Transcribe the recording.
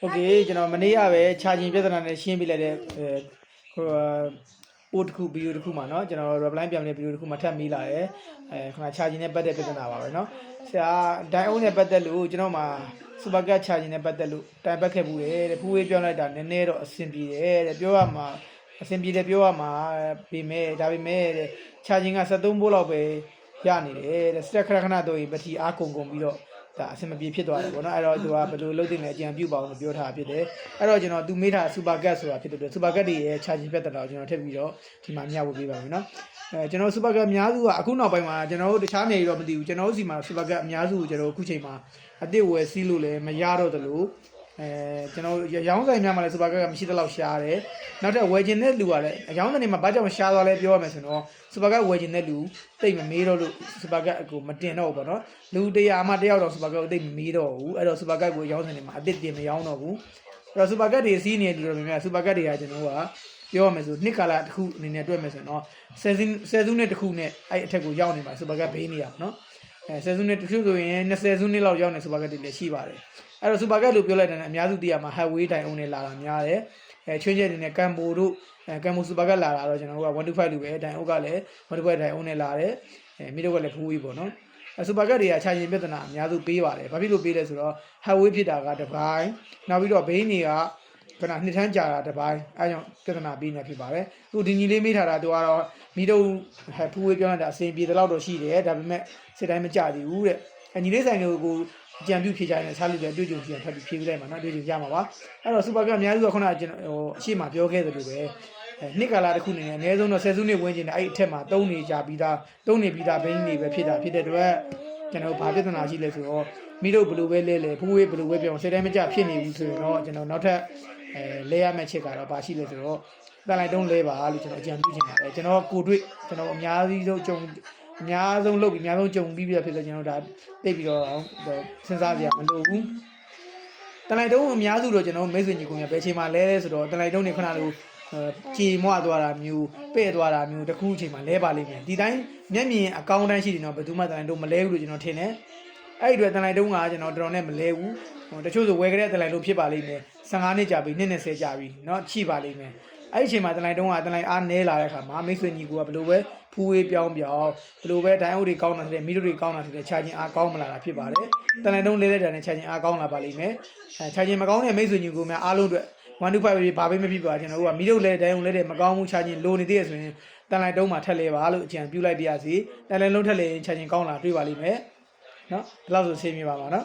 โอเคကျွန်တော်မနေ့ကပဲချာဂျင်ပြဿနာနဲ့ရှင်းပြလိုက်တဲ့အဲဟိုပို့တစ်ခုဗီဒီယိုတစ်ခုမှာเนาะကျွန်တော် reply ပြန်တဲ့ဗီဒီယိုတစ်ခုမှာထပ်မိလာတယ်အဲခဏချာဂျင်နဲ့ပတ်သက်ပြဿနာပါပဲเนาะဆရာဒိုင်အုံးနဲ့ပတ်သက်လို့ကျွန်တော်မှာစူပါကတ်ချာဂျင်နဲ့ပတ်သက်လို့တိုင်ပတ်ခဲ့ဘူးတယ်တဲ့ဖူးဝေးပြောလိုက်တာနည်းနည်းတော့အဆင်ပြေတယ်တဲ့ပြောရမှာအဆင်ပြေတယ်ပြောရမှာပေမဲ့ဒါပေမဲ့တဲ့ချာဂျင်က73ဘိုးလောက်ပဲရနေတယ်တဲ့စတက်ခဏခဏတော့ပတိအားကုန်ကုန်ပြီးတော့ ဒါအဆင်မပြေဖြစ်သွားတယ်ပေါ့နော်အဲ့တော့သူကဘယ်လိုလုပ်တင်လဲအကြံပြုပါအောင်လို့ပြောထားဖြစ်တယ်အဲ့တော့ကျွန်တော်သူမေးထားစူပါကတ်ဆိုတာဖြစ်တဲ့အတွက်စူပါကတ်တွေရဲ့ charging ပြတ်တာကိုကျွန်တော်ထည့်ပြီးတော့ဒီမှာမျှဝေပေးပါမယ်နော်အဲကျွန်တော်စူပါကတ်အများစုကအခုနောက်ပိုင်းမှာကျွန်တော်တို့တခြားနေတော့မသိဘူးကျွန်တော်တို့စီမှာစူပါကတ်အများစုကိုကျွန်တော်အခုချိန်မှာအစ်စ်ဝယ်စီးလို့လည်းမရတော့သလို အဲကျွန်တော်ရောင်းဆိုင်များမှာလည်းစူပါကတ်ကမရှိတော့ရှားတယ်နောက်ထပ်ဝယ်ခြင်းတဲ့လူကလည်းအရောင်းတဲ့နေမှာဘာကြောင့်ရှားသွားလဲပြောရမယ်ဆိုတော့စူပါကတ်ဝယ်ခြင်းတဲ့လူတိတ်မမေးတော့လို့စူပါကတ်အကူမတင်တော့ဘူးပေါ့နော်လူတရားမှတယောက်တော့စူပါကတ်ကိုအသိမမီးတော့ဘူးအဲ့တော့စူပါကတ်ကိုရောင်းစင်နေမှာအသိတင်မရောင်းတော့ဘူးအဲ့တော့စူပါကတ်တွေစီးနေတယ်လို့ပြောများစူပါကတ်တွေကကျွန်တော်ကပြောရမယ်ဆိုနှစ်ကာလတစ်ခုအနေနဲ့တွေ့မယ်ဆိုရင်တော့ဆယ်စုဆယ်စုနှစ်တစ်ခုနဲ့အဲ့အထက်ကိုရောက်နေမှာစူပါကတ်ဘေးနေရပါတော့ အဲဆယ်စုနှစ်တစ်ခုဆိုရင်20စုနှစ်လောက်ရောက်နေစူပါကတ်တွေလည်းရှိပါတယ်အဲ့တော့စူပါကတ်လို့ပြောလိုက်တဲ့အများစုသိရမှာ highway တိုင်အောင်နဲ့လာတာများတယ်အဲချွင်းချက်တွေနဲ့ကမ်ဘိုတို့အဲကမ်ဘိုစူပါကတ်လာတာတော့ကျွန်တော်တို့က125လို့ပဲတိုင်အုပ်ကလည်း125တိုင်အောင်နဲ့လာတယ်အဲမိတို့ကလည်းဖူးကြီးပေါ့နော်အစူပါကတ်တွေကခြာရင်ပြဿနာအများစုပေးပါတယ်။ဘာဖြစ်လို့ပေးလဲဆိုတော့ highway ဖြစ်တာကတစ်ပိုင်းနောက်ပြီးတော့ဘိန်းတွေက ခဏနှစ်ထန်းကြာတာတစ်ပိုင်းအဲကြောင့်ပြဿနာပေးနေဖြစ်ပါတယ်။သူဒီညီလေးမေးထားတာသူကတော့မိတို့ဖူးဝေးပြောလိုက်တာအစင်ပြေတဲ့လောက်တော့ရှိတယ်ဒါပေမဲ့စစ်တိုင်းမကြသေးဘူးတဲ့။အညီလေးဆိုင်တွေကိုအကြံပြုဖြေချင်တယ်စားလို့လည်းတွေ့ကြုံကြည့်ရင်ထပ်ပြီးဖြေပြလိုက်မှာနော်တွေ့ကြုံရမှာပါ။အဲ့တော့စူပါကတ်အများစုကခုနကကျွန်တော်ဟိုအရှိမပြောခဲ့သလိုပဲအဲနှစ်ကာလတစ်ခုအနေနဲ့အနည်းဆုံးတော့ဆယ်စုနှစ်ဝန်းကျင်နဲ့အဲ့ဒီအထက်မှာသုံးနေကြပြီးသားသုံးနေပြီးသားဘိန်းတွေပဲဖြစ်တာဖြစ်တဲ့အတွက်ကျွန်တော်ဘာပြဿနာရှိလဲဆိုတော့မိတို့ဘယ်လိုပဲလဲလဲဖူးဝေးဘယ်လိုပဲပြောစိတ်တိုင်းမကြဖြစ်နေဘူးဆိုရင်တော့ကျွန်တော်နောက်ထပ် အဲလဲရမယ့်ချက်ကတော့ဘာရှိလဲဆိုတော့တန်လိုက်တုံးလဲပါလို့ကျွန်တော်အကြံပြုချင်ပါတယ်ကျွန်တော်ကိုတွေ့ကျွန်တော်အများကြီးဆုံးကြုံအများဆုံးလုပ်ပြီးအများဆုံးကြုံပြီးပြဖြစ်ဆိုကျွန်တော်ဒါသိပြီးတော့စဉ်းစားကြရမလို့ဘူးတန်လိုက်တုံးအများစုတော့ကျွန်တော်မိတ်ဆွေညီကောင်ရဘယ်ချိန်မှလဲလဲဆိုတော့တန်လိုက်တုံးနေခဏလို့ကြေမွသွားတာမျိုးပဲ့သွားတာမျိုးတခုအချိန်မှလဲပါလိမ့်မယ်ဒီတိုင်းမျက်မြင်အကောင့်တန်းရှိတယ်တော့ဘယ်သူမှတန်လိုက်တုံးမလဲဘူးလို့ကျွန်တော်ထင်တယ်အဲ့ဒီအတွက်တန်လိုက်တုံးကကျွန်တော်တော်တော်နဲ့မလဲဘူးဟိုတချို့ဆိုဝယ်ကြတဲ့တန်လိုက်လို့ဖြစ်ပါလိမ့်မယ် 15နှစ်ကြာပြီနှစ်20ကြာပြီเนาะချိပါလိမ့်မယ်အဲ့ဒီအချိန်မှာတန်လိုက်တုံးကတန်လိုက်အားနဲလာတဲ့အခါမှာမိတ်ဆွေညီကူကဘယ်လိုပဲဖူးဝေးပြောင်းပြောင်းဘယ်လိုပဲဒိုင်းအုပ်တွေကောင်းတာတဲ့မီတို့တွေကောင်းတာတဲ့ခြာချင်းအားကောင်းမလာတာဖြစ်ပါတယ်တန်လိုက်တုံးလဲတဲ့တန်နဲ့ခြာချင်းအားကောင်းလာပါလိမ့်မယ်အဲခြာချင်းမကောင်းတဲ့မိတ်ဆွေညီကူများအားလုံးအတွက်125ပဲဘာပဲမဖြစ်ပါကျွန်တော်တို့ကမီတို့လဲဒိုင်းအုပ်လဲတဲ့မကောင်းဘူးခြာချင်းလိုနေသေးရဆိုရင်တန်လိုက်တုံးမှာထက်လဲပါလို့အကြံပြုလိုက်ပြရစီတန်လိုက်လုံးထက်လဲရင်ခြာချင်းကောင်းလာတွေ့ပါလိမ့်မယ် နော်ဒီလောက်ဆိုဆေးမြပါပါနော်